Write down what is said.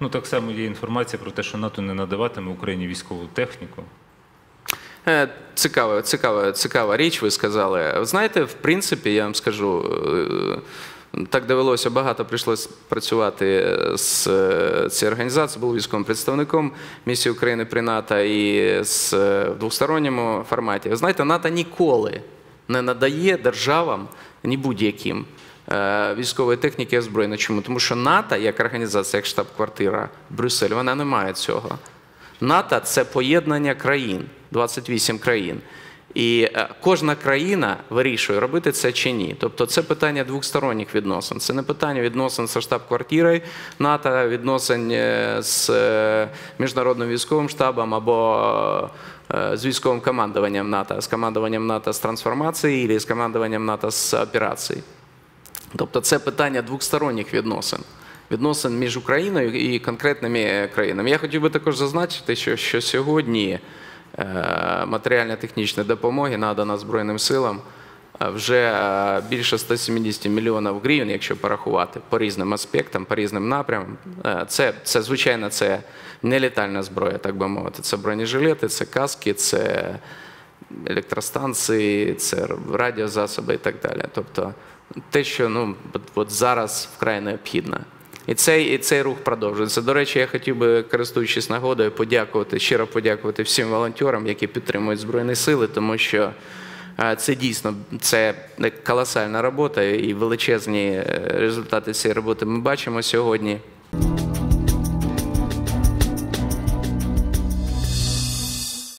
Ну так само є інформація про те, що НАТО не надаватиме Україні військову техніку. Е, Цікава, цікава, цікава річ, ви сказали. Знаєте, в принципі, я вам скажу, е, так довелося багато прийшлося працювати з е, цією організацією, був військовим представником місії України при НАТО і з, в двосторонньому форматі. Знаєте, НАТО ніколи не надає державам ні будь-яким військової техніки озброєння. Чому? Тому що НАТО, як організація, як штаб-квартира Брюссель, вона не має цього. НАТО це поєднання країн, 28 країн. І е, кожна країна вирішує, робити це чи ні. Тобто це питання двосторонніх відносин. Це не питання відносин зі штаб-квартирою НАТО, відносин е, з е, міжнародним військовим штабом або е, з військовим командуванням НАТО, з командуванням НАТО з трансформації або з командуванням НАТО з операцій. Тобто це питання двосторонніх відносин. Відносин між Україною і конкретними країнами. Я хотів би також зазначити, що, що сьогодні е, матеріально-технічної допомоги надано Збройним силам е, вже е, більше 170 мільйонів гривень, якщо порахувати по різним аспектам, по різним напрямам. Це, це звичайно, це нелітальна зброя, так би мовити. Це бронежилети, це каски, це електростанції, це радіозасоби і так далі. Тобто те, що ну, от, от зараз вкрай необхідно. І цей, і цей рух продовжується. До речі, я хотів би, користуючись нагодою, подякувати, щиро подякувати всім волонтерам, які підтримують Збройні Сили, тому що е, це дійсно це колосальна робота і величезні е, результати цієї роботи ми бачимо сьогодні.